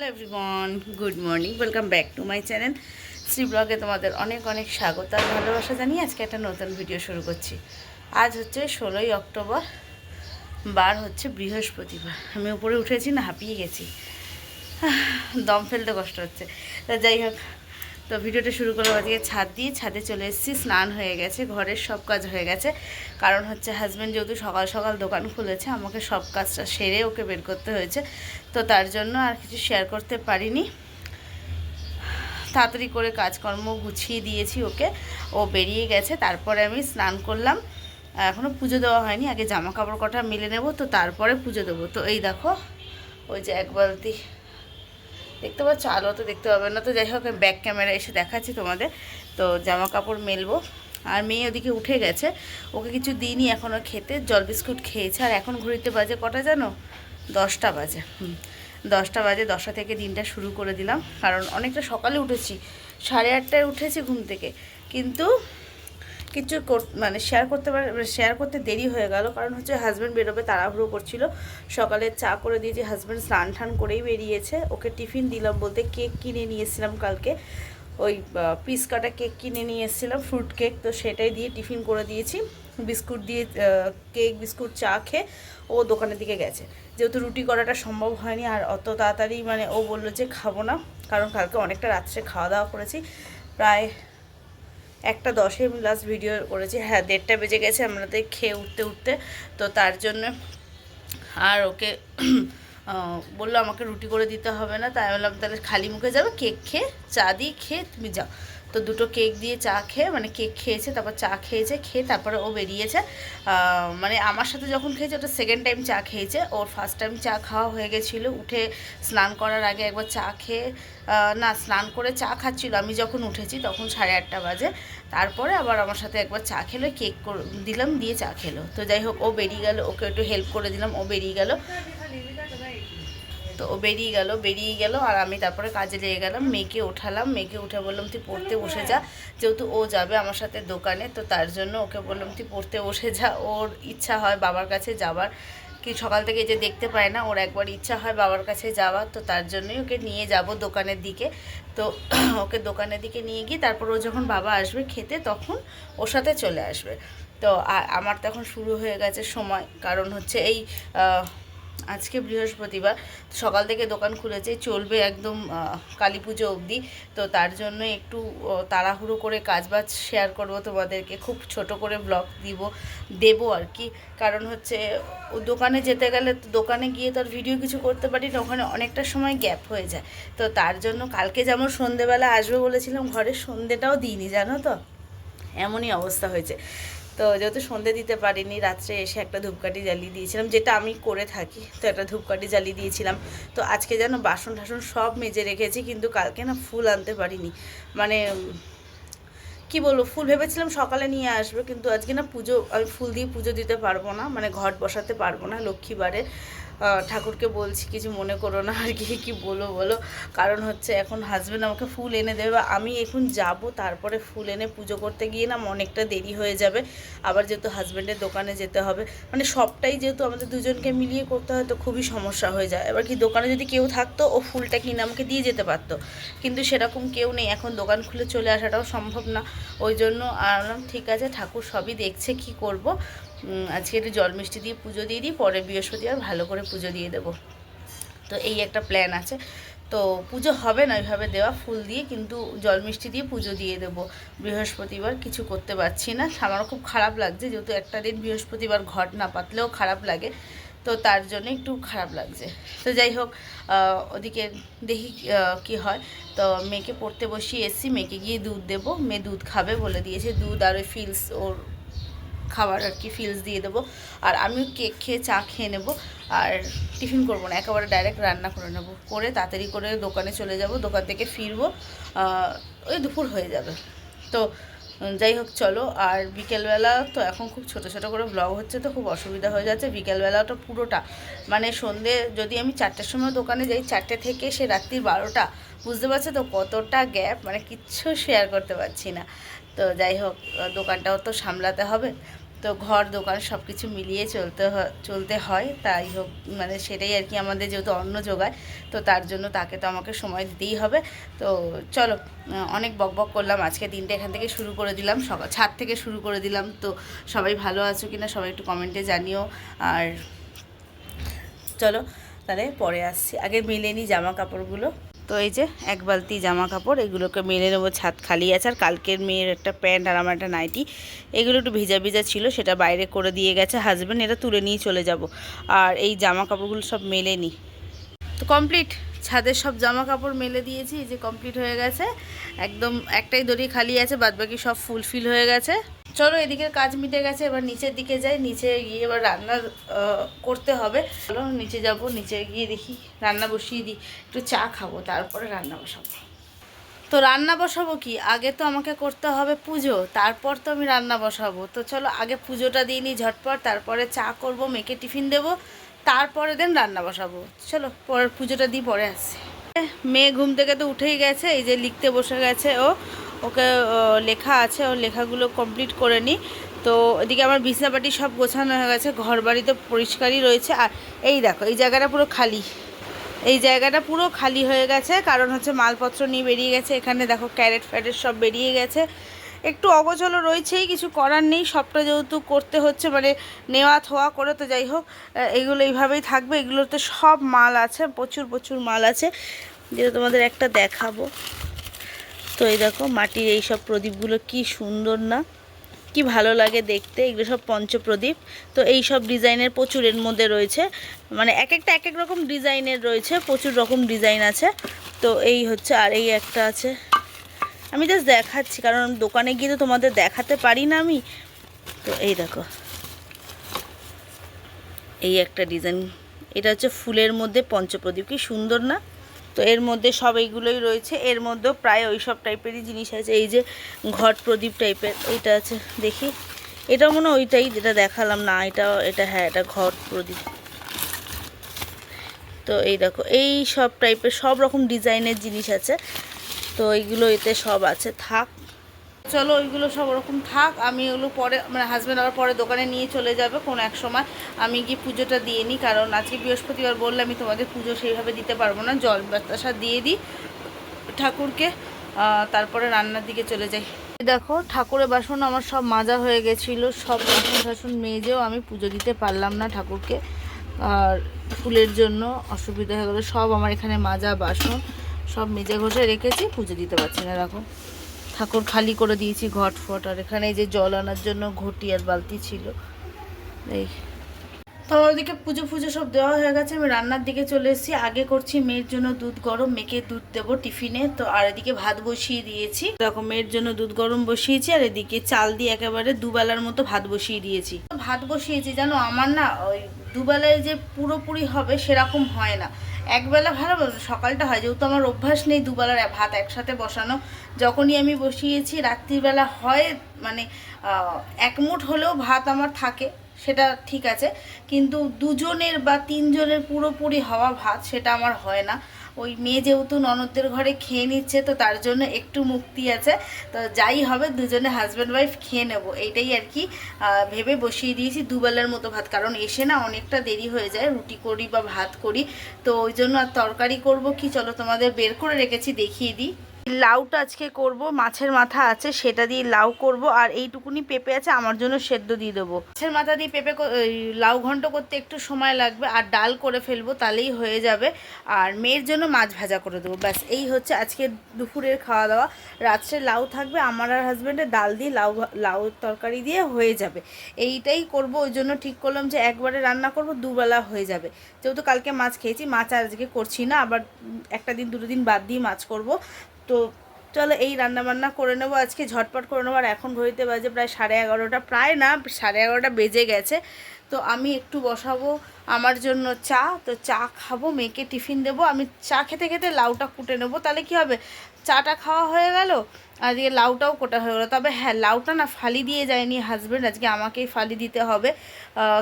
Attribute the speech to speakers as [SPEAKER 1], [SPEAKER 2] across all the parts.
[SPEAKER 1] Hello everyone, good morning, welcome back to my channel. Shri ব্লগে তোমাদের অনেক অনেক স্বাগত আর ভালোবাসা জানিয়ে আজকে একটা নতুন ভিডিও শুরু করছি। আজ হচ্ছে ষোলোই অক্টোবর, বার হচ্ছে বৃহস্পতিবার। আমি উপরে উঠেছি না, হাঁপিয়ে গেছি। দম ফেলতে কষ্ট হচ্ছে। যাই হোক তো ভিডিওটা শুরু করলাম আজকে ছাদ দিয়ে। ছাদে চলে এসেছি, স্নান হয়ে গেছে, ঘরের সব কাজ হয়ে গেছে। কারণ হচ্ছে হাজব্যান্ড যেহেতু সকাল সকাল দোকান খুলেছে, আমাকে সব কাজটা সেরে ওকে বের করতে হয়েছে। তো তার জন্য আর কিছু শেয়ার করতে পারিনি। তাড়াতাড়ি করে কাজকর্ম গুছিয়ে দিয়েছি ওকে। ও বেরিয়ে গেছে, তারপরে আমি স্নান করলাম। এখনও পুজো দেওয়া হয়নি, আগে জামা কাপড় কটা মিলে নেব, তো তারপরে পুজো দেবো। তো এই দেখো, ওই যে এক বালতি দেখতে পাচ্ছ, আলো তো দেখতে পাবে না তো। যাই হোক ব্যাক ক্যামেরা এসে দেখাচ্ছি তোমাদের। তো জামা কাপড় মেলবো। আর মেয়ে ওদিকে উঠে গেছে। ওকে কিছু দিইনি এখনও খেতে। জল বিস্কুট খেয়েছে। আর এখন ঘুরিতে বাজে কটা জানো? দশটা বাজে দশটা বাজে, দশটা থেকে দিনটা শুরু করে দিলাম। কারণ অনেকটা সকালে উঠেছি। সাড়ে আটটায় উঠেছি ঘুম থেকে। কিন্তু কিছু মানে শেয়ার করতে পারে শেয়ার করতে দেরি হয়ে গেল। কারণ হচ্ছে হাজব্যান্ড বেরোবে তাড়াহুড়ো করছিল। সকালে চা করে দিয়েছি হাজব্যান্ড স্নান টান করেই বেরিয়েছে, ওকে টিফিন দিলাম বলতে কেক কিনে নিয়ে এসেছিলাম কালকে। ওই পিস কাটা কেক কিনে নিয়ে এসেছিলাম ফ্রুট কেক তো সেটাই দিয়ে টিফিন করে দিয়েছি। বিস্কুট দিয়ে কেক বিস্কুট, চা খেয়ে ও দোকানের দিকে গেছে। যেহেতু রুটি করাটা সম্ভব হয়নি, আর অত তাড়াতাড়ি মানে ও বলল যে খাব না, কারণ কালকে অনেকটা রাত্রে খাওয়া দাওয়া করেছি। প্রায় একটা দশে লাস্ট ভিডিও করেছি। হ্যাঁ দেড়টা বেজে গেছে আমাদের খেয়ে উঠতে উঠতে। তো তার জন্য আর ওকে বলল আমাকে রুটি করে দিতে হবে না। তাই বললাম, তাহলে খালি মুখে যাবে, কেক খেয়ে, চা দিয়ে খেয়ে তুমি যাও। তো দুটো কেক দিয়ে চা খেয়ে মানে কেক খেয়েছে, তারপর চা খেয়েছে, খেয়ে তারপরে ও বেরিয়েছে। মানে আমার সাথে যখন খেয়েছে, ওটা সেকেন্ড টাইম চা খেয়েছে। ওর ফার্স্ট টাইম চা খাওয়া হয়ে গেছিল। উঠে স্নান করার আগে একবার চা খেয়ে না, স্নান করে চা খাচ্ছিল। আমি যখন উঠেছি, তখন সাড়ে আটটা বাজে। তারপরে আবার আমার সাথে একবার চা খেলো, কেক দিলাম, দিয়ে চা খেলো। তো যাই হোক, ও বেরিয়ে গেল, ওকে একটু হেল্প করে দিলাম, ও বেরিয়ে গেল। তো ও বেরিয়ে গেল বেরিয়ে গেল, আর আমি তারপরে কাজে লেগে গেলাম, মেয়েকে উঠালাম মেয়েকে উঠে বললাম, তুই পড়তে বসে যা। যেহেতু ও যাবে আমার সাথে দোকানে, তো তার জন্য ওকে বললাম, তুই পড়তে বসে যা। ওর ইচ্ছা হয় বাবার কাছে যাবার। কি সকাল থেকে যে দেখতে পায় না, ওর একবার ইচ্ছা হয় বাবার কাছে যাওয়া তো তার জন্যই ওকে নিয়ে যাব দোকানের দিকে। তো ওকে দোকানের দিকে নিয়ে গিয়ে তারপর ও যখন বাবা আসবে খেতে, তখন ওর সাথে চলে আসবে। তো আমার তখন শুরু হয়ে গেছে সময়, কারণ হচ্ছে এই আজকে বৃহস্পতিবার সকাল থেকে দোকান খুলেছে, চলবে একদম কালী পুজো অবধি। তো তার জন্য একটু তাড়াহুড়ো করে কাজবাজ শেয়ার করব তোমাদেরকে, খুব ছোট করে ব্লগ দিব, দেবো আর কি। কারণ হচ্ছে, ও দোকানে যেতে গেলে দোকানে গিয়ে তো আর ভিডিও কিছু করতে পারি না, ওখানে অনেকটা সময় গ্যাপ হয়ে যায়। তো তার জন্য কালকে যেমন সন্ধেবেলা আসবে বলেছিলাম, ঘরে সন্ধেটাও দিইনি, জানো তো? এমনই অবস্থা হয়েছে। তো যেহেতু সন্ধে দিতে পারিনি, রাত্রে এসে একটা ধূপকাঠি জ্বালিয়ে দিয়েছিলাম, যেটা আমি করে থাকি, তো একটা ধূপকাঠি জ্বালিয়ে দিয়েছিলাম। তো আজকে যেন বাসন টাসন সব মেজে রেখেছি, কিন্তু কালকে না ফুল আনতে পারিনি। মানে কি বলব, ফুল ভেবেছিলাম সকালে নিয়ে আসবে, কিন্তু আজকে না পুজো, আমি ফুল দিয়ে পুজো দিতে পারব না মানে ঘট বসাতে পারব না, লক্ষ্মীবারে। ঠাকুরকে বলছি, কিছু মনে করো না, আর কি কি বলো বলো। কারণ হচ্ছে এখন হাজব্যান্ড আমাকে ফুল এনে দেবে, বা আমি এখন যাব, তারপরে ফুল এনে পুজো করতে গিয়ে না অনেকটা দেরি হয়ে যাবে। আবার যেহেতু হাজব্যান্ডের দোকানে যেতে হবে মানে সবটাই যেহেতু আমাদের দুজনকে মিলিয়ে করতে হয়, তো খুবই সমস্যা হয়ে যায়। এবার কি দোকানে যদি কেউ থাকতো, ও ফুলটা কিনে আমাকে দিয়ে যেতে পারতো। কিন্তু সেরকম কেউ নেই, এখন দোকান খুলে চলে আসাটাও সম্ভব না। ওই জন্য আর ঠিক আছে, ঠাকুর সবই দেখছে, কি করব? আজকে একটু জল মিষ্টি দিয়ে পুজো দিয়ে দিই, পরে বৃহস্পতিবার ভালো করে পুজো দিয়ে দেবো। তো এই একটা প্ল্যান আছে। তো পুজো হবে না, ওইভাবে দেওয়া ফুল দিয়ে, কিন্তু জল মিষ্টি দিয়ে পুজো দিয়ে দেবো। বৃহস্পতিবার কিছু করতে পারছি না। আমারও খুব খারাপ লাগছে, যেহেতু একটা দিন বৃহস্পতিবার ঘট না পাতলেও খারাপ লাগে। তো তার জন্য একটু খারাপ লাগছে। তো যাই হোক ওদিকে দেখি কি হয়। তো মেয়েকে পড়তে বসিয়ে এসছি, মেয়েকে গিয়ে দুধ দেবো। মেয়ে দুধ খাবে বলে দিয়েছে। দুধ আর ওই ফিলস ওর খাবার আর কি ফিলস দিয়ে দেবো। আর আমিও কেক খেয়ে চা খেয়ে নেব। আর টিফিন করব না, একেবারে ডাইরেক্ট রান্না করে নেব। করে তাড়াতাড়ি করে দোকানে চলে যাব, দোকান থেকে ফিরবো। ওই দুপুর হয়ে যাবে। তো যাই হোক, চলো। আর বিকেলবেলা তো এখন খুব ছোট ছোট করে ব্লগ হচ্ছে, তো খুব অসুবিধা হয়ে যাচ্ছে। বিকেলবেলাটা পুরোটা মানে সন্ধে, যদি আমি চারটের সময় দোকানে যাই, চারটে থেকে সে রাত্রির বারোটা, বুঝতে পারছ তো কতটা গ্যাপ মানে কিচ্ছু শেয়ার করতে পারছি না। তো যাই হোক দোকানটাও তো সামলাতে হবে। তো ঘর, দোকান সব কিছু মিলিয়ে চলতে চলতে হয়। তাই হোক মানে সেটাই আর কি আমাদের যেহেতু অন্ন যোগায় তো তার জন্য তাকে তো আমাকে সময় দিতেই হবে। তো চলো অনেক বক বক করলাম। আজকে দিনটা এখান থেকে শুরু করে দিলাম। সকাল ছাদ থেকে শুরু করে দিলাম। তো সবাই ভালো আছো কি না সবাই একটু কমেন্টে জানিও। আর চলো, তাহলে পরে আসছি। আগে মেলে নিই জামা কাপড়গুলো। তো এই যে এক বালতি জামা কাপড় এগুলোকে মেলে নেব ছাদ খালি আছে। আর কালকের মেয়ের একটা প্যান্ট আর আমার একটা নাইটি, এগুলো একটু ভিজা ভিজা ছিল, সেটা বাইরে করে দিয়ে গেছে হাজব্যান্ড এটা তুলে নিয়ে চলে যাব। আর এই জামা কাপড়গুলো সব মেলে নিই তো কমপ্লিট ছাদের সব জামা কাপড় মেলে দিয়েছি, এই যে কমপ্লিট হয়ে গেছে। একদম একটাই দড়ি খালি আছে, বাদবাকি সব ফুলফিল হয়ে গেছে। চলো এদিকের কাজ মিটে গেছে, এবার নিচের দিকে যাই, নিচে গিয়ে এবার রান্না করতে হবে। চলো নিচে যাব, নিচে গিয়ে দেখি রান্না বসিয়ে দিই, একটু চা খাব, তারপরে রান্না বসাবো। তো রান্না বসাবো কি? আগে তো আমাকে করতে হবে পুজো, তারপর তো আমি রান্না বসাবো। তো চলো আগে পুজোটা দিয়ে নিই ঝটপট, তারপরে চা করব মেয়েকে টিফিন দেবো, তারপরে দেন রান্না বসাবো। চলো পরের পুজোটা দিই, পরে আসছি। মেয়ে ঘুম থেকে তো উঠেই গেছে, এই যে লিখতে বসে গেছে ও। ওকে লেখা আছে ওর লেখাগুলো কমপ্লিট করে নিই তো এদিকে আমার বিছনাপাটি সব গোছানো হয়ে গেছে ঘর বাড়ি তো পরিষ্কারই রয়েছে। আর এই দেখো, এই জায়গাটা পুরো খালি। এই জায়গাটা পুরো খালি হয়ে গেছে, কারণ হচ্ছে মালপত্র নিয়ে বেরিয়ে গেছে। এখানে দেখো ক্যারেট ফ্যারেট সব বেরিয়ে গেছে। একটু অগোছলো রয়েছেই, কিছু করার নেই। সবটা যেহেতু করতে হচ্ছে মানে নেওয়া থোয়া করে তো যাই হোক এগুলো এইভাবেই থাকবে। এগুলোতে সব মাল আছে, প্রচুর প্রচুর মাল আছে। যেটা তোমাদের একটা দেখাবো। তো এই দেখো মাটির এই সব প্রদীপগুলো কি সুন্দর না? কি ভালো লাগে দেখতে, এগুলো সব পঞ্চপ্রদীপ। তো এই সব ডিজাইনের প্রচুর এর মধ্যে রয়েছে। মানে এক একটা, এক এক রকম ডিজাইনের রয়েছে, প্রচুর রকম ডিজাইন আছে। তো এই হচ্ছে, আর এই একটা আছে। আমি জাস্ট দেখাচ্ছি, কারণ দোকানে গিয়ে তো তোমাদের দেখাতে পারি না আমি। তো এই দেখো। এই একটা ডিজাইন। এটা হচ্ছে ফুলের মধ্যে পঞ্চপ্রদীপ, কি সুন্দর না? তো এর মধ্যে সব এইগুলোই রয়েছে। এর মধ্যেও প্রায় ওই সব টাইপেরই জিনিস আছে। এই যে ঘট প্রদীপ টাইপের এইটা আছে, দেখি। এটা মনে ওইটাই যেটা দেখালাম। না, এটা এটা হ্যাঁ এটা ঘট প্রদীপ। তো এই দেখো, এই সব টাইপের সব রকম ডিজাইনের জিনিস আছে। তো এইগুলো এতে সব আছে। থাক। চলো, ওইগুলো সব ওরকম থাক, আমি ওগুলো পরে মানে হাজব্যান্ড আবার পরে দোকানে নিয়ে চলে যাবে কোনো এক সময়। আমি গিয়ে পুজোটা দিয়ে নিই, কারণ আজকে বৃহস্পতিবার বললে আমি তোমাদের পুজো সেইভাবে দিতে পারব না। জল বাতাসা দিয়ে দিই ঠাকুরকে তারপরে রান্নার দিকে চলে যাই। দেখো, ঠাকুরের বাসন আমার সব মাজা হয়ে গেছিল, সব বাসন টাসন মেজেও আমি পুজো দিতে পারলাম না ঠাকুরকে। আর ফুলের জন্য অসুবিধা হয়ে গেলো, সব আমার এখানে মাজা বাসন সব মেজে ঘষে রেখেছি, পুজো দিতে পারছি না এরকম ঠাকুর খালি করে দিয়েছি ঘট ফট, আর এখানে যে জল আনার জন্য ঘটি আর বালতি ছিল। এই। তো ওদিকে পুজো ফুজো সব দেওয়া হয়ে গেছে, আমি রান্নার দিকে চলে এসেছি। আগে করছি মেয়ের জন্য দুধ গরম, মেয়েকে দুধ দেবো টিফিনে। তো আর এদিকে ভাত বসিয়ে দিয়েছি। দেখো, মেয়ের জন্য দুধ গরম বসিয়েছি, আর এদিকে চাল দিয়ে একেবারে দুবেলার মতো ভাত বসিয়ে দিয়েছি। ভাত বসিয়েছি, জানো, আমার না ওই দুবেলায় যে পুরোপুরি হবে সেরকম হয় না। একবেলা ভালো সকালটা হয়, যেহেতু আমার অভ্যাস নেই দুবেলার ভাত একসাথে বসানো, যখনই আমি বসিয়েছি রাত্রিবেলা হয় মানে একমুঠ এক মুঠ হলেও ভাত আমার থাকে, সেটা ঠিক আছে, কিন্তু দুজনের বা তিনজনের পুরোপুরি হওয়া ভাত সেটা আমার হয় না। ওই মেয়ে যেহেতু ননদদের ঘরে খেয়ে নিচ্ছে, তো তার জন্য একটু মুক্তি আছে। তো যাই হবে, দুজনে হাজব্যান্ড ওয়াইফ খেয়ে নেব। এইটাই আর কি ভেবে বসিয়ে দিয়েছি দুবেলার মতো ভাত। কারণ এসে না অনেকটা দেরি হয়ে যায়, রুটি করি বা ভাত করি। তো ওই জন্য আর তরকারি করব কি, চলো তোমাদের বের করে রেখেছি, দেখিয়ে দিই। লাউটা আজকে করব, মাছের মাথা আছে, সেটা দিয়ে লাউ করব, আর এইটুকুনি পেঁপে আছে, আমার জন্য সেদ্ধ দিয়ে দেবো। মাছের মাথা দিয়ে পেঁপে লাউ ঘন্ট করতে একটু সময় লাগবে, আর ডাল করে ফেলব, তাহলেই হয়ে যাবে। আর মেয়ের জন্য মাছ ভাজা করে দেবো, ব্যাস, এই হচ্ছে আজকে দুপুরের খাওয়া দাওয়া। রাত্রে লাউ থাকবে, আমার আর হাজব্যান্ডের ডাল দিয়ে লাউ লাউ তরকারি দিয়ে হয়ে যাবে। এইটাই করব, ওই জন্য ঠিক করলাম যে একবারে রান্না করব, দুবেলা হয়ে যাবে। যেহেতু কালকে মাছ খেয়েছি, মাছ আজকে করছি না, আবার একটা দিন, দুটো দিন বাদ দিয়ে মাছ করব। তো চলো এই রান্না বান্না করে নেব, আজকে ঝটপট করে নেব, আর এখন ঘড়িতে বাজে প্রায় সাড়ে এগারোটা, প্রায় না, সাড়ে এগারোটা বেজে গেছে। তো আমি একটু বসাবো আমার জন্য চা, তো চা খাব, মেয়েকে টিফিন দেবো, আমি চা খেতে খেতে লাউটা কুটে নেব, তাহলে কি হবে? চাটা খাওয়া হয়ে গেল, আর লাউটাও কোটা হয়ে গেলো। তবে হ্যাঁ লাউটা না ফালি দিয়ে যায়নি হাজব্যান্ড আজকে আমাকেই ফালি দিতে হবে।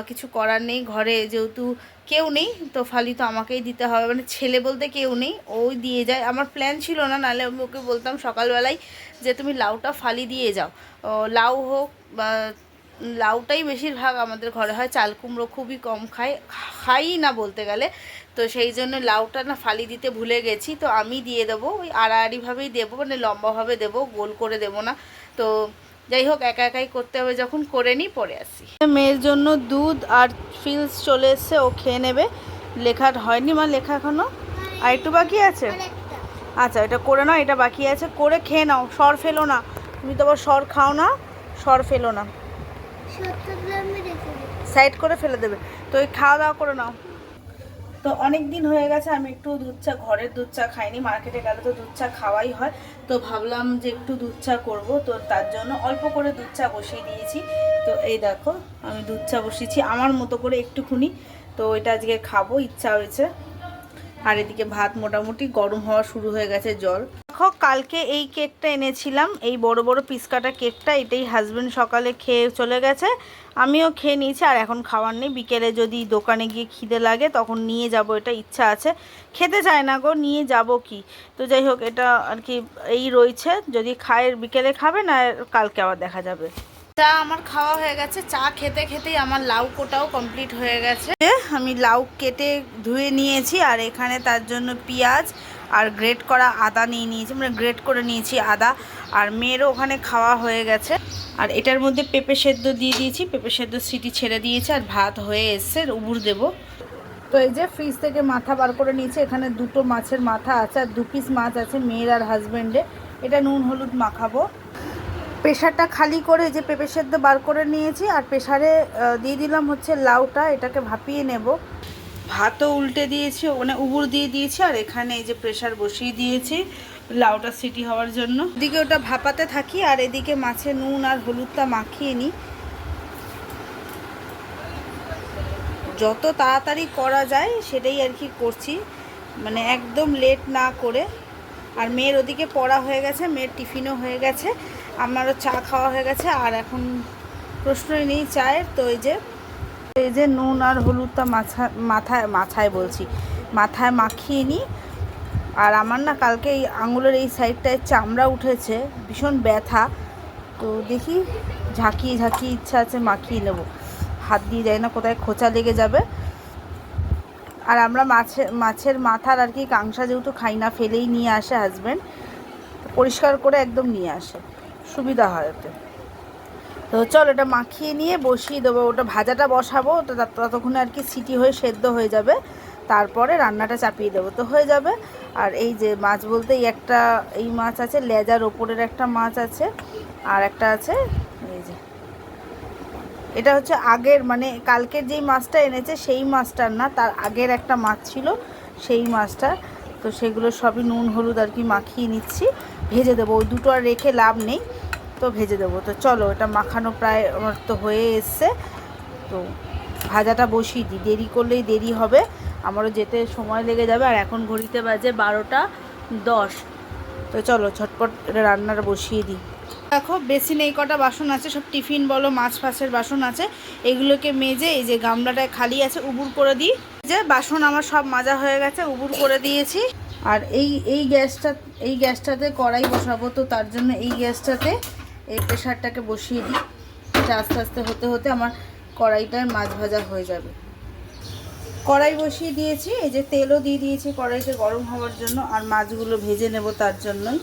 [SPEAKER 1] কিছু করার নেই, ঘরে যেহেতু কেউ নেই, তো ফালি তো আমাকেই দিতে হবে। মানে ছেলে বলতে কেউ নেই, ওই দিয়ে যায়। আমার প্ল্যান ছিল না, নাহলে আমি ওকে বলতাম সকালবেলায় যে তুমি লাউটা ফালি দিয়ে যাও। লাউ হোক বা লাউটাই বেশিরভাগ আমাদের ঘরে হয়, চাল কুমড়ো খুবই কম খাই খাই না বলতে গেলে। তো সেই জন্য লাউটা না ফালি দিতে ভুলে গেছি, তো আমি দিয়ে দেবো। ওই আড়াআড়িভাবেই দেবো মানে লম্বাভাবে দেবো, গোল করে দেবো না। তো যাই হোক একা একাই করতে হবে যখন করে নিই পরে আসি। মেয়ের জন্য দুধ আর ফিলস চলে এসছে ও খেয়ে নেবে। লেখার হয়নি মা লেখা এখনও? আর একটু বাকি আছে? আচ্ছা এটা করে নাও এটা বাকি আছে। করে খেয়ে নাও সর ফেলো না। তুমি তো আবার সর খাও না সর ফেলো না। সাইড করে ফেলে দেবে। তো ওই খাওয়া দাওয়া করে নাও। তো অনেক দিন হয়ে গেছে আমি একটু দুধ চা ঘরের দুধ চা খাইনি মার্কেটে গেলে তো দুধ চা খাওয়াই হয়। তো ভাবলাম যে একটু দুধ চা করব, তো তার জন্য অল্প করে দুধ চা বসিয়ে দিয়েছি। তো এই দেখো, আমি দুধ চা বসিয়েছি আমার মতো করে একটুখুনি। তো এটা আজকে খাব, ইচ্ছা হয়েছে। আর এদিকে ভাত মোটামুটি গরম হওয়া শুরু হয়ে গেছে জল। দেখো কালকে এই কেকটা এনেছিলাম এই বড় বড় পিস কাটা কেকটা এটাই হাজব্যান্ড সকালে খেয়ে চলে গেছে। আমিও খেয়ে নিয়েছি আর এখন খাওয়ার নেই। বিকেলে যদি দোকানে গিয়ে খিদে লাগে তখন নিয়ে যাব এটা ইচ্ছা আছে। খেতে চায় না গো নিয়ে যাব কি? তো যাই হোক এটা আর কি এই রয়েছে। যদি খায় বিকেলে খাবে না কালকে আবার দেখা যাবে। চা আমার খাওয়া হয়ে গেছে চা খেতে খেতেই আমার লাউ কোটাও কমপ্লিট হয়ে গেছে। আমি লাউ কেটে ধুয়ে নিয়েছি আর এখানে তার জন্য পেঁয়াজ আর গ্রেট করা আদা নিয়ে নিয়েছি মানে গ্রেট করে নিয়েছি আদা। আর মেয়েরও ওখানে খাওয়া হয়ে গেছে। আর এটার মধ্যে পেঁপে সেদ্ধ দিয়ে দিয়েছি, পেঁপে সেদ্ধ সিটি ছেড়ে দিয়েছে আর ভাত হয়ে এসছে, উবুর দেবো। তো এই যে ফ্রিজ থেকে মাথা বার করে নিয়েছি, এখানে দুটো মাছের মাথা আছে আর দু পিস মাছ আছে মেয়ের আর হাজব্যান্ডে এটা নুন হলুদ মাখাবো। প্রেশারটা খালি করে যে পেঁপে সেদ্ধ বার করে নিয়েছি, আর প্রেশারে দিয়ে দিলাম হচ্ছে লাউটা, এটাকে ভাপিয়ে নেব। ভাতও উল্টে দিয়েছি মানে উবুর দিয়ে দিয়েছি, আর এখানে এই যে প্রেশার বসিয়ে দিয়েছি লাউটা সিটি হওয়ার জন্য। এদিকে ওটা ভাপাতে থাকি, আর এদিকে মাছে নুন আর হলুদটা মাখিয়ে নিই। যত তাড়াতাড়ি করা যায়, সেটাই আর কি করছি। মানে একদম লেট না করে। আর মেয়ের ওদিকে পড়া হয়ে গেছে, মেয়ের টিফিনও হয়ে গেছে। আমারও চা খাওয়া হয়ে গেছে, আর এখন প্রশ্নই নেই চায়ের, তো এই যে এই যে নুন আর হলুদটা মাথা মাথায় মাথায় বলছি। মাথায় মাখিয়ে নিই আর আমার না কালকে এই আঙুলের এই সাইডটায় চামড়া উঠেছে, ভীষণ ব্যথা। তো দেখি ঝাঁকিয়ে ঝাঁকিয়ে ইচ্ছা আছে মাখিয়ে নেব। হাত দিয়ে যায় না কোথায় খোঁচা লেগে যাবে। আর আমরা মাছের মাছের মাথার আর কি কাংসা যেহেতু খাই না, ফেলেই নিয়ে আসে হাজব্যান্ড পরিষ্কার করে একদম নিয়ে আসে। সুবিধা হয় ওতে। তো চল এটা মাখিয়ে নিয়ে বসিয়ে দেবো, ওটা ভাজাটা বসাবো, তো ততক্ষণে আর কি সিটি হয়ে সেদ্ধ হয়ে যাবে। তারপরে রান্নাটা চাপিয়ে দেবো, তো হয়ে যাবে। আর এই যে মাছ বলতে এই একটা, এই মাছ আছে, লেজার ওপরের একটা মাছ আছে, আর একটা আছে, এই যে। এটা হচ্ছে আগের মানে কালকের যেই মাছটা এনেছে সেই মাছটার না, তার আগের একটা মাছ ছিল সেই মাছটা। তো সেগুলো সবই নুন, হলুদ আর কি মাখিয়ে নিচ্ছি, ভেজে দেবো, ওই দুটো আর রেখে লাভ নেই। তো ভেজে দেবো। তো চলো, এটা মাখানো প্রায় আমার তো হয়ে এসছে। তো ভাজাটা বসিয়ে দিই। দেরি করলেই দেরি হবে। আমারও যেতে সময় লেগে যাবে। আর এখন ঘড়িতে বাজে বারোটা দশ। তো চলো, ঝটপট এটা রান্নাটা বসিয়ে দিই। দেখো, বেসিন এই কটা বাসন আছে। সব টিফিন বলো, মাছ ফাছের বাসন আছে। এগুলোকে মেজে এই যে গামলাটায় খালি আছে, উবুর করে দিই। যে বাসন আমার সব মাজা হয়ে গেছে, উবুর করে দিয়েছি। আর এই এই গ্যাসটা, এই গ্যাসটাতে কড়াই বসাবো তো তার জন্য এই গ্যাসটাতে। এই প্রেশারটাকে বসিয়ে দিই। এটা আস্তে আস্তে হতে হতে আমার কড়াইটার মাছ ভাজা হয়ে যাবে। কড়াই বসিয়ে দিয়েছি, এই যে তেলও দিয়ে দিয়েছি কড়াইতে গরম হওয়ার জন্য, আর মাছগুলো ভেজে নেব তার জন্যই।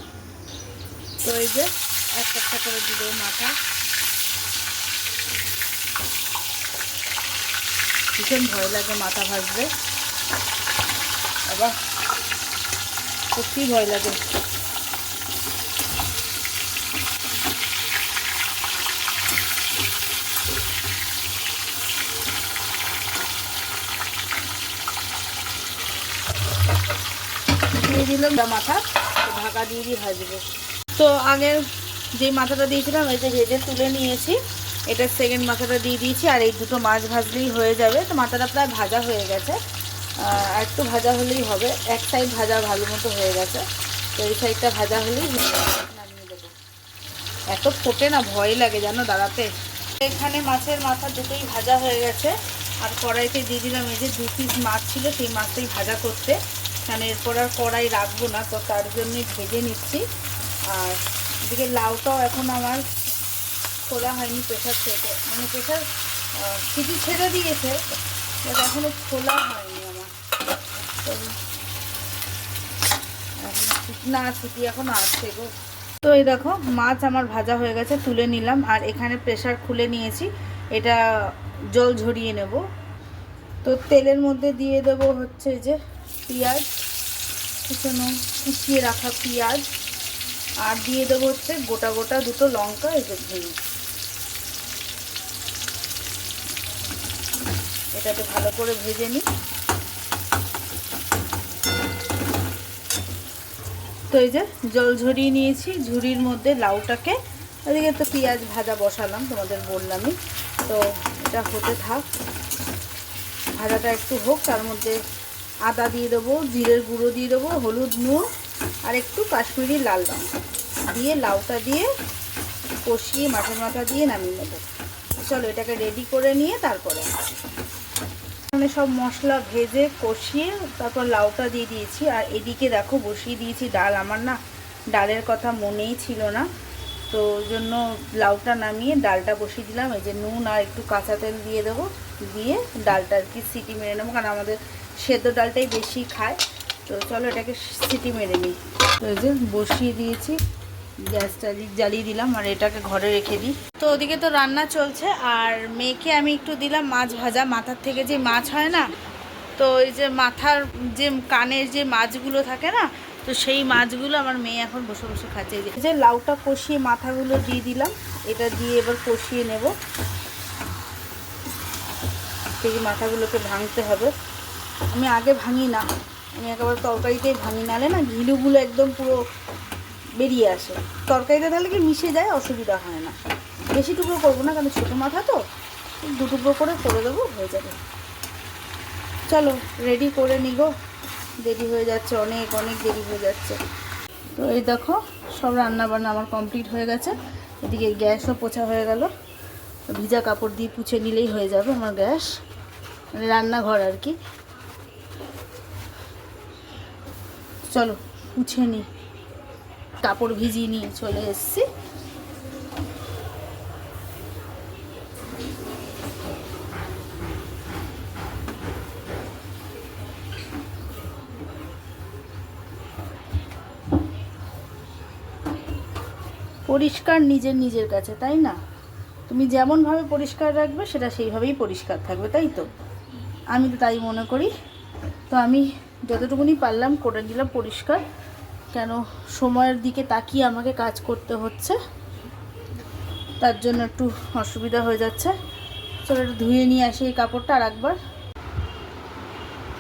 [SPEAKER 1] তো এই যে একটা একটা করে দিল মাথা। ভীষণ ভয় লাগে মাথা ভাজবে আবার সত্যি ভয় লাগে। দিলাম মাথা ঢাকা দিয়ে দিয়ে ভাজবো। তো আগের যে মাথাটা দিয়েছিলাম যে ভেজে তুলে নিয়েছি। এটা সেকেন্ড মাথাটা দিয়ে দিয়েছি, আর এই দুটো মাছ ভাজলেই হয়ে যাবে। তো মাথাটা প্রায় ভাজা হয়ে গেছে। একটু ভাজা হলেই হবে। এক সাইড ভাজা ভালো মতো হয়ে গেছে। তো এই সাইডটা ভাজা হলেই নামিয়ে দেবো। এত ফোটে না, ভয় লাগে, জানো, দাঁড়াতে। এখানে মাছের মাথা দুটোই ভাজা হয়ে গেছে। আর কড়াইতে দিয়ে দিলাম এই যে দু পিস মাছ ছিল, সেই মাছটাই ভাজা করতে। কারণ এরপর আর কড়াই রাখব না, তো তার জন্যই ভেজে নিচ্ছি। আর এদিকে লাউটাও এখন আমার খোলা হয়নি, প্রেশার থেকে মানে প্রেশার সিটি ছেড়ে দিয়েছে, বাট এখনও খোলা হয়নি আমার। না, সিটি এখন আসছে গো। তো এই দেখো, মাছ আমার ভাজা হয়ে গেছে, তুলে নিলাম, আর এখানে প্রেশার খুলে নিয়েছি। এটা জল ঝরিয়ে নেব। তো তেলের মধ্যে দিয়ে দেব হচ্ছে যে পেঁয়াজ, কুচনো, কুচিয়ে রাখা পেঁয়াজ, আর দিয়ে দেবো হচ্ছে গোটা গোটা দুটো লঙ্কা এই যে ভেঙে এটাকে ভালো করে ভেজে নিই। তো এই যে জল ঝরিয়ে নিয়েছি, ঝুড়ির মধ্যে লাউটাকে। ওদিকে তো পেঁয়াজ ভাজা বসালাম, তোমাদের বললামই। তো এটা হতে থাক। ভাজাটা একটু হোক, তার মধ্যে আদা দিয়ে দেবো, জিরের গুঁড়ো দিয়ে দেবো, হলুদ, নুন আর একটু কাশ্মীরি লাল লঙ্কা। দিয়ে লাউটা দিয়ে কষিয়ে মাছের মাথা দিয়ে নামিয়ে নেব। চলো এটাকে রেডি করে নিয়ে তারপরে মানে সব মশলা ভেজে কষিয়ে তারপর লাউটা দিয়ে দিয়েছি। আর এদিকে দেখো বসিয়ে দিয়েছি ডাল। আমার না ডালের কথা মনেই ছিল না। তো জন্য লাউটা নামিয়ে ডালটা বসিয়ে দিলাম। এই যে নুন আর একটু কাঁচা তেল দিয়ে দেবো। দিয়ে ডালটা আর কি সিটি মেরে নেব। কারণ আমাদের সেদ্ধ ডালটাই বেশি খায়। তো চলো এটাকে সিটি মেরে নিই। তো যে বসিয়ে দিয়েছি, গ্যাসটা জ্বালিয়ে দিলাম আর এটাকে ঘরে রেখে দিই। তো ওদিকে তো রান্না চলছে আর মেয়েকে আমি একটু দিলাম মাছ ভাজা। মাথার থেকে যে মাছ হয় না, তো এই যে মাথার যে কানের যে মাছগুলো থাকে না, তো সেই মাছগুলো আমার মেয়ে এখন বসে বসে খাচ্ছে। যে- লাউটা কষিয়ে মাথাগুলো দিয়ে দিলাম, এটা দিয়ে এবার কষিয়ে নেব। এই মাথাগুলোকে ভাঙতে হবে। আমি আগে ভাঙি না। আমি একেবারে তরকারিতেই ভাঙি, নালে না ঘিলুগুলো একদম পুরো বেরিয়ে আসে। তরকারিতে তাহলে কি মিশে যায়? অসুবিধা হয় না। বেশি টুকরো করব না, কারণ ছোটো মাথা তো। দু টুকরো করে করে দেবো, হয়ে যাবে। চলো রেডি করে নিগো দেরি হয়ে যাচ্ছে, অনেক অনেক দেরি হয়ে যাচ্ছে। তো এই দেখো, সব রান্না বান্না আমার কমপ্লিট হয়ে গেছে। এদিকে গ্যাসও পোছা হয়ে গেল। ভিজা কাপড় দিয়ে পুছে নিলেই হয়ে যাবে আমার গ্যাস। মানে রান্নাঘর আর কি। চলো পুছে নিই কাপড় ভিজিয়ে নিয়ে চলে এসেছি। পরিষ্কার নিজের নিজের কাছে, তাই না? তুমি যেমনভাবে পরিষ্কার রাখবে, সেটা সেইভাবেই পরিষ্কার থাকবে, তাই তো? আমি তো তাই মনে করি। তো আমি যতটুকুনি পারলাম করে দিলাম পরিষ্কার। কেন সময়ের দিকে তাকিয়ে আমাকে কাজ করতে হচ্ছে। তার জন্য একটু অসুবিধা হয়ে যাচ্ছে। চলো একটু ধুয়ে নিয়ে আসি এই কাপড়টা আর একবার।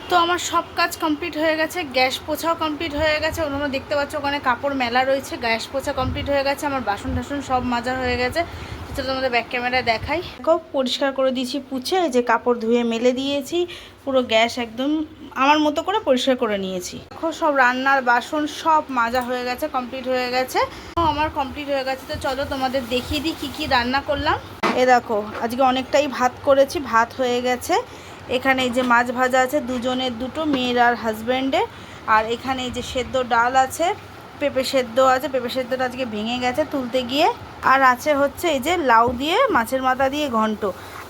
[SPEAKER 1] তো আমার সব কাজ কমপ্লিট হয়ে গেছে, গ্যাস পোছাও কমপ্লিট হয়ে গেছে। ওনারা দেখতে পাচ্ছ ওখানে কাপড় মেলা রয়েছে, গ্যাস পোছা কমপ্লিট হয়ে গেছে, আমার বাসন টাসন সব মাজা হয়ে গেছে। তো তোমাদের ব্যাক ক্যামেরায় দেখাই। দেখো, পরিষ্কার করে দিয়েছি পুছে যে কাপড় ধুয়ে মেলে দিয়েছি, পুরো গ্যাস একদম আমার মতো করে পরিষ্কার করে নিয়েছি। দেখো, সব রান্নার বাসন সব মাজা হয়ে গেছে কমপ্লিট হয়ে গেছে। আমার কমপ্লিট হয়ে গেছে, তো চলো তোমাদের দেখিয়ে দিই কী কী রান্না করলাম। এ দেখো, আজকে অনেকটাই ভাত করেছি, ভাত হয়ে গেছে। এখানে এই যে মাছ ভাজা আছে, দুজনের দুটো, মেয়ের আর হাজব্যান্ডের আর এখানে এই যে সেদ্ধ ডাল আছে পেঁপে সেদ্ধ আছে, পেঁপে সেদ্ধটা আজকে ভেঙে গেছে তুলতে গিয়ে। আর আছে হচ্ছে এই যে লাউ দিয়ে মাছের মাথা দিয়ে ঘন্ট।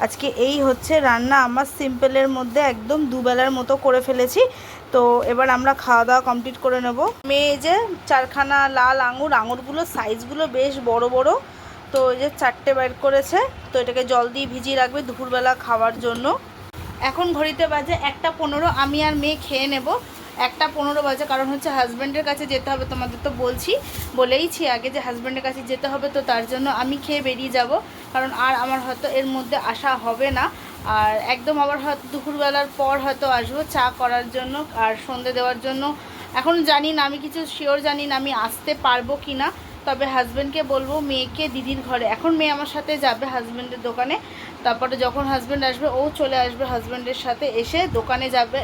[SPEAKER 1] আজকে এই হচ্ছে রান্না আমার সিম্পলের মধ্যে একদম দুবেলার মতো করে ফেলেছি। তো এবার আমরা খাওয়া দাওয়া কমপ্লিট করে নেব। মেয়ে যে চারখানা লাল আঙুর, আঙুরগুলো, সাইজগুলো বেশ বড় বড়। তো এই যে চারটে বের করেছে। তো এটাকে জল দিয়ে ভিজিয়ে রাখবে দুপুরবেলা খাওয়ার জন্য। এখন ঘড়িতে বাজে একটা পনেরো, আমি আর মেয়ে খেয়ে নেব। একটা পনেরো বাজে, কারণ হচ্ছে হাজব্যান্ডের কাছে যেতে হবে, তোমাদের তো বলছি, বলেইছি আগে যে হাজব্যান্ডের কাছে যেতে হবে, তো তার জন্য আমি খেয়ে বেরিয়ে যাব, কারণ আর আমার হয়তো এর মধ্যে আসা হবে না, আর একদম আবার হয়তো দুপুরবেলার পর হয়তো আসব চা করার জন্য আর সন্ধে দেওয়ার জন্য। এখন জানি না, আমি কিছু শিওর জানি না, আমি আসতে পারব কি না তবে হাজব্যান্ডকে বলব, মেয়েকে দিদির ঘরে, এখন মেয়ে আমার সাথে যাবে হাজব্যান্ডের দোকানে তারপরে যখন হাজব্যান্ড আসবে, ও চলে আসবে হাজব্যান্ডের সাথে এসে দোকানে যাবে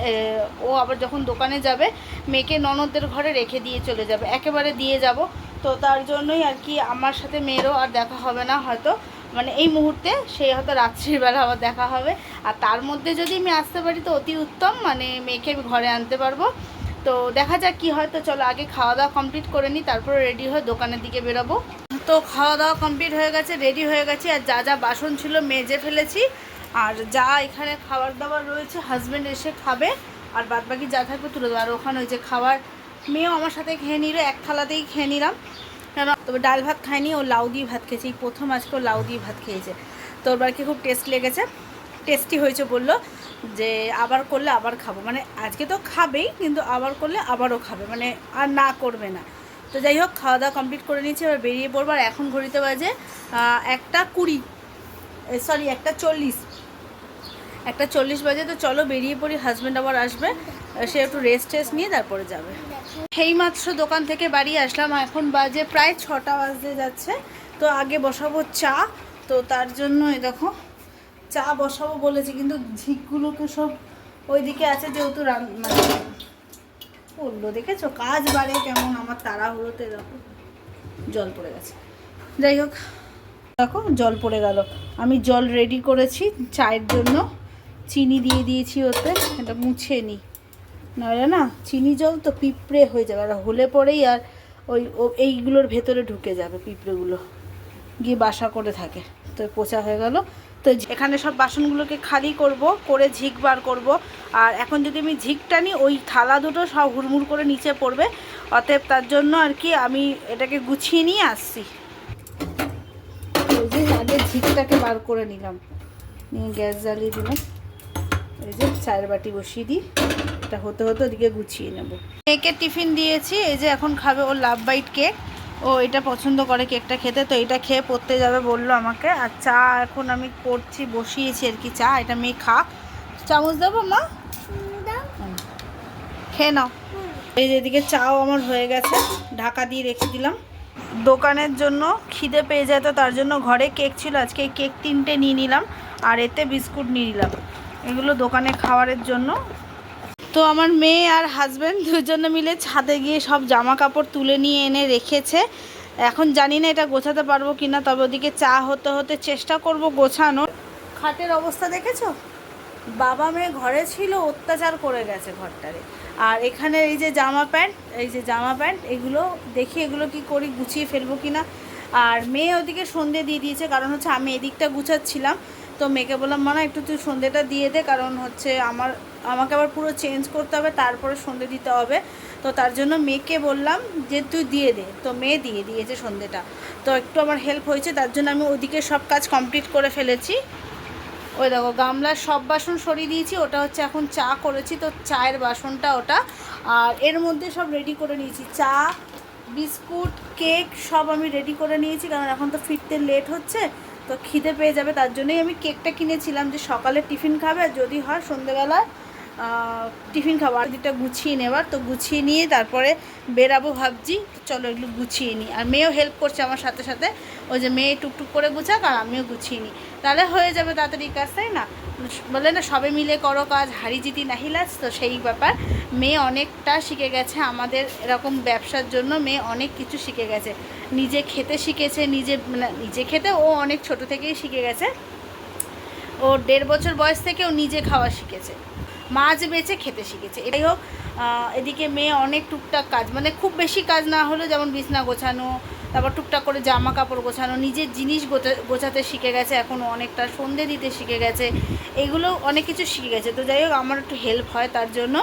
[SPEAKER 1] ও আবার যখন দোকানে যাবে, মেয়েকে ননদদের ঘরে রেখে দিয়ে চলে যাবে, একেবারে দিয়ে যাব। তো তার জন্যই আর কি আমার সাথে মেয়েরও আর দেখা হবে না হয়তো। মানে এই মুহূর্তে সেই হয়তো রাত্রিবেলা আবার দেখা হবে। আর তার মধ্যে যদি আমি আসতে পারি তো অতি উত্তম মানে মেয়েকে আমি ঘরে আনতে পারব। তো দেখা যাক কি হয়। তো চলো আগে খাওয়া দাওয়া কমপ্লিট করে নিই, তারপরে রেডি হয়ে দোকানের দিকে বেরোবো। তো খাওয়া দাওয়া কমপ্লিট হয়ে গেছে রেডি হয়ে গেছে। আর যা যা বাসন ছিল মেজে ফেলেছি। আর যা এখানে খাবার দাবার রয়েছে হাজব্যান্ড এসে খাবে। আর বাদ বাকি যা থাকবে তুলে দেবো। আর ওখানে ওই যে খাবার মেয়েও আমার সাথে খেয়ে নিল, এক থালাতেই খেয়ে নিলাম। কেন? তবে ডাল ভাত খায়নি ও লাউ দিয়ে ভাত খেয়েছে। এই প্রথম আজকে ও লাউ দিয়ে ভাত খেয়েছে। তো ওর বাড়িকে খুব টেস্ট লেগেছে। টেস্টি হয়েছে বলল যে, আবার করলে আবার খাব। মানে আজকে তো খাবেই, কিন্তু আবার করলে আবারও খাবে। মানে আর না করবে না। তো যাই হোক, খাওয়া দাওয়া কমপ্লিট করে নিয়েছি, এবার বেরিয়ে পড়ব, আর এখন ঘড়িতে বাজে একটা কুড়ি সরি একটা চল্লিশ। একটা চল্লিশ বাজে, তো চলো বেরিয়ে পড়ি হাজব্যান্ড আবার আসবে সে একটু রেস্ট টেস্ট নিয়ে তারপরে যাবে। সেই মাত্র দোকান থেকে বাড়ি আসলাম এখন বাজে প্রায় ছটা বাজতে যাচ্ছে, তো আগে বসাবো চা, তো তার জন্য দেখো, চা বসাবো বলেছি, কিন্তু ঝিকগুলোকে সব ওইদিকে আছে, যেহেতু রান মানে পড়ল, দেখেছ? কাজ বাড়ে কেমন, আমার তাড়াহুড়োতে দেখো, জল পড়ে গেছে। যাই হোক, দেখো, জল পড়ে গেল। আমি জল রেডি করেছি চায়ের জন্য। চিনি দিয়ে দিয়েছি ওতে, এটা মুছে নিই নইলে না, চিনি জল তো পিঁপড়ে হয়ে যাবে, আর হলে পরেই আর ওই এইগুলোর ভেতরে ঢুকে যাবে পিঁপড়েগুলো। গিয়ে বাসা করে থাকে। তো পচা হয়ে গেল। তো এখানে সব বাসনগুলোকে খালি করব, করে ঝিক বার করব। আর এখন যদি আমি ঝিকটা নিই, ওই থালা দুটো সব হুড়মুড় করে নিচে পড়বে। অতএব তার জন্য আর কি আমি এটাকে গুছিয়ে নিয়ে আসছি। যে আগে ঝিকটাকে বার করে নিলাম। নিয়ে গ্যাস জ্বালিয়ে দিলাম। এই যে চায়ের বাটি বসিয়ে দিই। এটা হতে হতে ওদিকে গুছিয়ে নেব। মেয়েকে টিফিন দিয়েছি। এই যে এখন খাবে ও লাভ বাইট কেক ও এটা পছন্দ করে কেকটা খেতে তো এটা খেয়ে পড়তে যাবে বলল আমাকে। আর চা এখন আমি করছি বসিয়েছি আর কি চা এটা মেয়ে খাক। চামচ দেবো মা। খেয়ে নাও। এই যে এদিকে চাও আমার হয়ে গেছে ঢাকা দিয়ে রেখে দিলাম। দোকানের জন্য খিদে পেয়ে যেত তার জন্য ঘরে কেক ছিল আজকে এই কেক তিনটে নিয়ে নিলাম আর এতে বিস্কুট নিয়ে নিলাম। এগুলো দোকানে খাওয়ারের জন্য। তো আমার মেয়ে আর হাজব্যান্ড দুজনে মিলে ছাদে গিয়ে সব জামা কাপড় তুলে নিয়ে এনে রেখেছে। এখন জানি না এটা গোছাতে পারব কি না তবে ওদিকে চা হতে হতে চেষ্টা করব গোছানোর। খাটের অবস্থা দেখেছ? বাবা মেয়ে ঘরে ছিল, অত্যাচার করে গেছে ঘরটারে। আর এখানে এই যে জামা প্যান্ট, এই যে জামা প্যান্ট, এগুলো দেখি এগুলো কি করি, গুছিয়ে ফেলব কি না আর মেয়ে ওদিকে সন্ধে দিয়ে দিয়েছে, কারণ হচ্ছে আমি এদিকটা গুছাচ্ছিলাম। তো মেয়েকে বললাম মানা একটু তুই সন্ধেটা দিয়ে দে, কারণ হচ্ছে আমার, আমাকে আবার পুরো চেঞ্জ করতে হবে, তারপরে সন্ধে দিতে হবে। তো তার জন্য মেয়েকে বললাম যে, তুই দিয়ে দে। তো মেয়ে দিয়ে দিয়েছে সন্ধেটা। তো একটু আমার হেল্প হয়েছে, তার জন্য আমি ওদিকে সব কাজ কমপ্লিট করে ফেলেছি। ওই দেখো, গামলার সব বাসন সরিয়ে দিয়েছি, ওটা হচ্ছে এখন চা করেছি, তো চায়ের বাসনটা ওটা। আর এর মধ্যে সব রেডি করে নিয়েছি। চা, বিস্কুট কেক সব আমি রেডি করে নিয়েছি, কারণ এখন তো ফিরতে লেট হচ্ছে। তো খিদে পেয়ে যাবে, তার জন্যই আমি কেকটা কিনেছিলাম যে সকালে টিফিন খাবে, আর যদি হয় সন্ধ্যেবেলা টিফিন টিফিন খাবার দিকটা গুছিয়ে নেওয়ার, তো গুছিয়ে নিয়ে তারপরে বেরাবো ভাবছি। চলো এগুলো গুছিয়ে নিই। আর মেয়েও হেল্প করছে আমার সাথে সাথে। ওই যে মেয়ে টুকটুক করে গুছাক আর আমিও গুছিয়ে নিই। তাহলে হয়ে যাবে তাড়াতাড়ি কাজ, তাই না? বলে না, সবে মিলে করো কাজ, হারি জিতি নাহিলাস তো সেই ব্যাপার। মেয়ে অনেকটা শিখে গেছে আমাদের এরকম ব্যবসার জন্য, মেয়ে অনেক কিছু শিখে গেছে। নিজে খেতে শিখেছে, নিজে মানে নিজে খেতে ও অনেক ছোট থেকেই শিখে গেছে। ও দেড় বছর বয়স থেকে ও নিজে খাওয়া শিখেছে। মাছ বেছে খেতে শিখেছে। এটাই হোক এদিকে মেয়ে অনেক টুকটাক কাজ মানে খুব বেশি কাজ না হলেও যেমন বিছনা গোছানো তারপর টুকটাক করে জামা কাপড় গোছানো, নিজের জিনিস গোছাতে শিখে গেছে, এখন অনেকটা সন্ধে দিতে শিখে গেছে। এগুলো অনেক কিছু শিখে গেছে। তো যাই হোক, আমার একটু হেল্প হয় তার জন্য।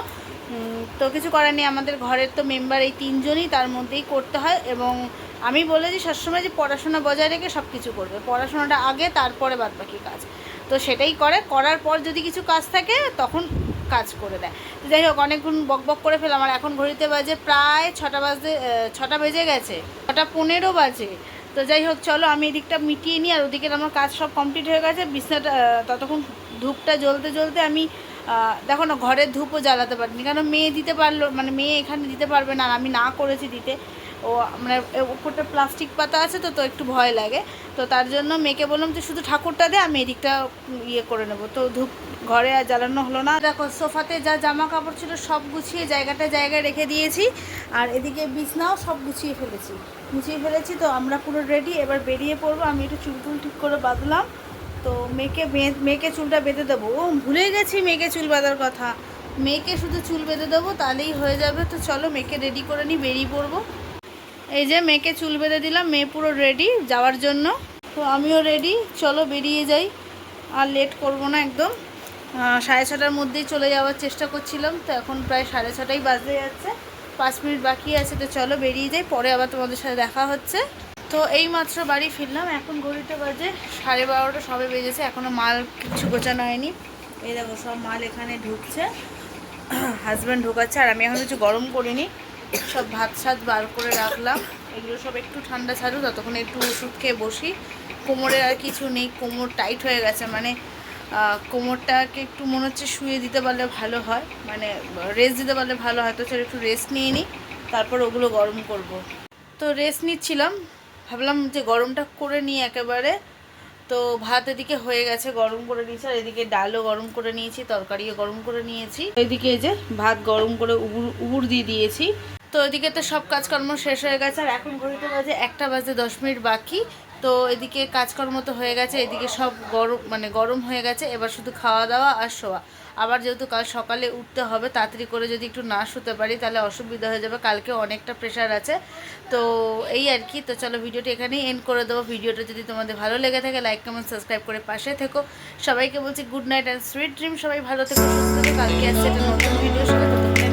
[SPEAKER 1] তো কিছু করার নেই, আমাদের ঘরের তো মেম্বার এই তিনজনই, তার মধ্যেই করতে হয় এবং আমি বলেছি সবসময় যে পড়াশোনা বজায় রেখে সব কিছু করবে। পড়াশোনাটা আগে, তারপরে বাদ বাকি কাজ। তো সেটাই করে। করার পর যদি কিছু কাজ থাকে, তখন কাজ করে দেয়। যাই হোক, অনেকক্ষণ বক বক করে ফেলাম আর এখন ঘড়িতে বাজে প্রায় ছটা বাজে ছটা বেজে গেছে। ছটা পনেরো বাজে। তো যাই হোক, চলো আমি এদিকটা মিটিয়ে নিই। আর ওদিকে আমার কাজ সব কমপ্লিট হয়ে গেছে। বিছনাটা ততক্ষণ ধূপটা জ্বলতে জ্বলতে আমি দেখো না, ঘরের ধূপও জ্বালাতে পারিনি। কারণ মেয়ে দিতে পারল মানে মেয়ে এখানে দিতে পারবে না। আমি না করেছি দিতে। ও মানে এ উপরটা প্লাস্টিক পাতা আছে তো তো একটু ভয় লাগে। তো তার জন্য মেয়েকে বললাম যে শুধু ঠাকুরটা দে, আমি এদিকটা ইয়ে করে নেব। তো ধূপ ঘরে আর জ্বালানো হলো না। দেখো, সোফাতে যা জামা কাপড় ছিল সব গুছিয়ে জায়গাটা জায়গায় রেখে দিয়েছি। আর এদিকে বিছনাও সব গুছিয়ে ফেলেছি। গুছিয়ে ফেলেছি তো আমরা পুরো রেডি এবার বেরিয়ে পড়ব। আমি একটু চুল টুল ঠিক করে বাঁধলাম। তো মেয়েকে মেয়েকে চুলটা বেঁধে দেবো। ও, ভুলে গেছি মেয়েকে চুল বাঁধার কথা। মেয়েকে শুধু চুল বেঁধে দেবো, তাহলেই হয়ে যাবে। তো চলো, মেয়েকে রেডি করে নিই, বেরিয়ে পড়ব। এই যে মেয়েকে চুল বেঁধে দিলাম, মেয়ে পুরো রেডি যাওয়ার জন্য। তো আমিও রেডি চলো বেরিয়ে যাই। আর লেট করব না একদম। সাড়ে ছটার মধ্যেই চলে যাওয়ার চেষ্টা করছিলাম, তো এখন প্রায় সাড়ে ছটাই বাজতে যাচ্ছে। পাঁচ মিনিট বাকি আছে, তো চলো বেরিয়ে যাই, পরে আবার তোমাদের সাথে দেখা হচ্ছে। তো এই মাত্র বাড়ি ফিরলাম, এখন ঘড়িতে বাজে সাড়ে বারোটা, সবে বেজেছে এখনও মাল কিছু গোছানো হয়নি। এই দেখো, সব মাল এখানে ঢুকছে। হাজব্যান্ড ঢোকাচ্ছে, আর আমি এখন কিছু গরম করিনি। সব ভাত সাত বার করে রাখলাম। এগুলো সব একটু ঠান্ডা ছাড়ু ততক্ষণ একটু ওষুধ খেয়ে বসি। কোমরে আর কিছু নেই, কোমর টাইট হয়ে গেছে মানে কোমরটাকে একটু মনে হচ্ছে শুয়ে দিতে পারলে ভালো হয় মানে রেস্ট দিতে পারলে ভালো হয়। তো সেটা একটু রেস্ট নিয়ে নিই তারপর ওগুলো গরম করব। তো রেস্ট নিচ্ছিলাম, ভাবলাম যে গরমটা করে নিই একেবারে। তো ভাত এদিকে হয়ে গেছে, গরম করে নিয়েছি, আর এদিকে ডালও গরম করে নিয়েছি, তরকারিও গরম করে নিয়েছি। এদিকে যে ভাত গরম করে উবুর উবুর দিয়ে দিয়েছি। তো এদিকে তো সব কাজকর্ম শেষ হয়ে গেছে, আর এখন ঘড়িতে বাজে একটা বাজে দশ মিনিট বাকি। তো এদিকে কাজকর্ম তো হয়ে গেছে, এদিকে সব গরম মানে গরম হয়ে গেছে, এবার শুধু খাওয়া দাওয়া আর শোয়া। আবার যেহেতু কাল সকালে উঠতে হবে, তাড়াতাড়ি করে যদি একটু না শুতে পারি, তাহলে অসুবিধা হয়ে যাবে, কালকে অনেকটা প্রেশার আছে। তো এই আর কি, তো চলো ভিডিওটি এখানেই এন্ড করে দেবো। ভিডিওটা যদি তোমাদের ভালো লেগে থাকে লাইক কমেন্ট সাবস্ক্রাইব করে পাশে থেকো। সবাইকে বলছি good night and sweet dream সবাই ভালো থেকো, সুস্থ কালকে আসছে একটা নতুন ভিডিও সাথে ততক্ষণ